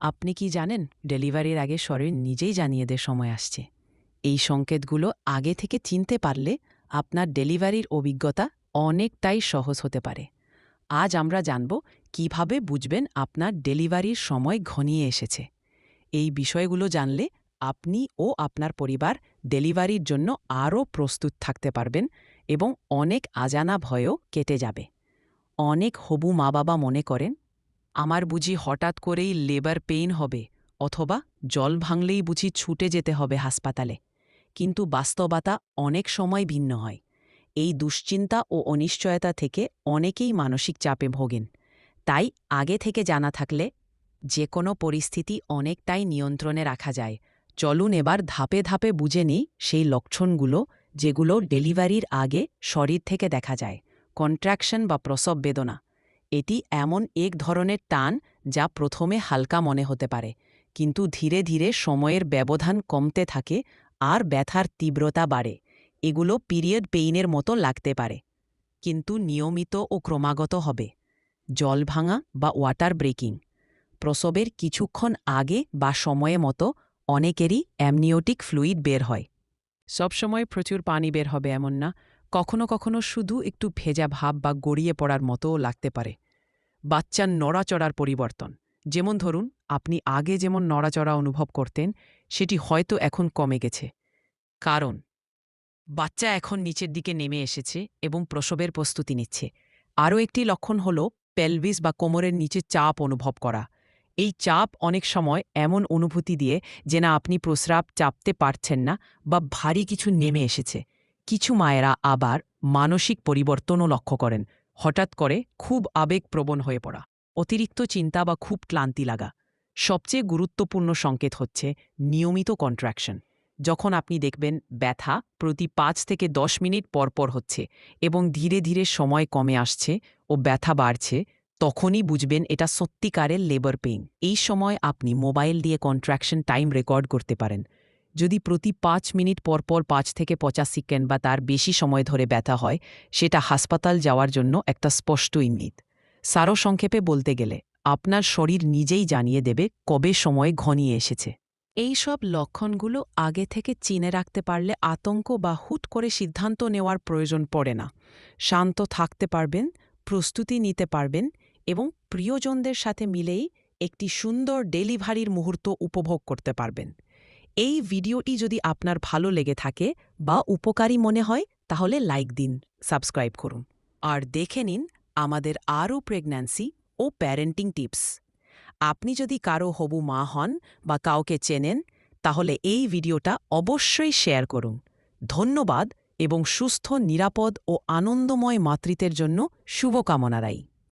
আপনি কি জানেন, ডেলিভারির আগে শরীর নিজেই জানিয়ে দে সময় আসছে। এই সংকেতগুলো আগে থেকে চিনতে পারলে আপনার ডেলিভারির অভিজ্ঞতা অনেকটাই সহজ হতে পারে। আজ আমরা জানব কীভাবে বুঝবেন আপনার ডেলিভারির সময় ঘনিয়ে এসেছে। এই বিষয়গুলো জানলে আপনি ও আপনার পরিবার ডেলিভারির জন্য আরও প্রস্তুত থাকতে পারবেন এবং অনেক আজানা ভয়ও কেটে যাবে। অনেক হবু মা বাবা মনে করেন আমার বুঝি হঠাৎ করেই লেবার পেইন হবে, অথবা জল ভাঙলেই বুঝি ছুটে যেতে হবে হাসপাতালে। কিন্তু বাস্তবতা অনেক সময় ভিন্ন হয়। এই দুশ্চিন্তা ও অনিশ্চয়তা থেকে অনেকেই মানসিক চাপে ভোগেন। তাই আগে থেকে জানা থাকলে যে কোনো পরিস্থিতি অনেকটাই নিয়ন্ত্রণে রাখা যায়। চলুন এবার ধাপে ধাপে বুঝে নিই সেই লক্ষণগুলো যেগুলো ডেলিভারির আগে শরীর থেকে দেখা যায়। কন্ট্রাকশন বা প্রসব বেদনা। এটি এমন এক ধরনের টান যা প্রথমে হালকা মনে হতে পারে, কিন্তু ধীরে ধীরে সময়ের ব্যবধান কমতে থাকে আর ব্যথার তীব্রতা বাড়ে। এগুলো পিরিয়ড পেইনের মতো লাগতে পারে, কিন্তু নিয়মিত ও ক্রমাগত হবে। জল ভাঙা বা ওয়াটার ব্রেকিং, প্রসবের কিছুক্ষণ আগে বা সময়ে মতো অনেকেরই অ্যামনিওটিক ফ্লুইড বের হয়। সবসময় প্রচুর পানি বের হবে এমন না কখনো কখনো শুধু একটু ভেজা ভাব বা গড়িয়ে পড়ার মতোও লাগতে পারে। বাচ্চার নড়াচড়ার পরিবর্তন। যেমন ধরুন, আপনি আগে যেমন নড়াচড়া অনুভব করতেন, সেটি হয়তো এখন কমে গেছে। কারণ, বাচ্চা এখন নিচের দিকে নেমে এসেছে এবং প্রসবের প্রস্তুতি নিচ্ছে। আরও একটি লক্ষণ হল পেলভিস বা কোমরের নিচে চাপ অনুভব করা। এই চাপ অনেক সময় এমন অনুভূতি দিয়ে যে না আপনি প্রস্রাব চাপতে পারছেন না বা ভারী কিছু নেমে এসেছে। কিছু মায়েরা আবার মানসিক পরিবর্তনও লক্ষ্য করেন। হঠাৎ করে খুব আবেগপ্রবণ হয়ে পড়া। অতিরিক্ত চিন্তা বা খুব ক্লান্তি লাগা। সবচেয়ে গুরুত্বপূর্ণ সংকেত হচ্ছে নিয়মিত কন্ট্রাকশন যখন আপনি দেখবেন ব্যথা প্রতি পাঁচ থেকে দশ মিনিট পরপর হচ্ছে এবং ধীরে ধীরে সময় কমে আসছে ও ব্যথা বাড়ছে, তখনই বুঝবেন এটা সত্যিকারের লেবার পেইন এই সময় আপনি মোবাইল দিয়ে কন্ট্রাকশন টাইম রেকর্ড করতে পারেন। যদি প্রতি পাঁচ মিনিট পরপর পাঁচ থেকে পঁচাশ সেকেন্ড বা তার বেশি সময় ধরে ব্যথা হয়, সেটা হাসপাতাল যাওয়ার জন্য একটা স্পষ্ট ইঙ্গিত। সারো সংক্ষেপে বলতে গেলে, আপনার শরীর নিজেই জানিয়ে দেবে কবে সময় ঘনিয়ে এসেছে। এই সব লক্ষণগুলো আগে থেকে চিনে রাখতে পারলে আতঙ্ক বা হুট করে সিদ্ধান্ত নেওয়ার প্রয়োজন পড়ে না। শান্ত থাকতে পারবেন, প্রস্তুতি নিতে পারবেন এবং প্রিয়জনদের সাথে মিলেই একটি সুন্দর ডেলিভারির মুহূর্ত উপভোগ করতে পারবেন। এই ভিডিওটি যদি আপনার ভালো লেগে থাকে বা উপকারী মনে হয়, তাহলে লাইক দিন, সাবস্ক্রাইব করুন। আর দেখে নিন আমাদের আরও প্রেগন্যান্সি ও প্যারেন্টিং টিপস। আপনি যদি কারও হবু মা হন বা কাউকে চেনেন, তাহলে এই ভিডিওটা অবশ্যই শেয়ার করুন। ধন্যবাদ এবং সুস্থ, নিরাপদ ও আনন্দময় মাতৃত্বের জন্য শুভকামনা রাই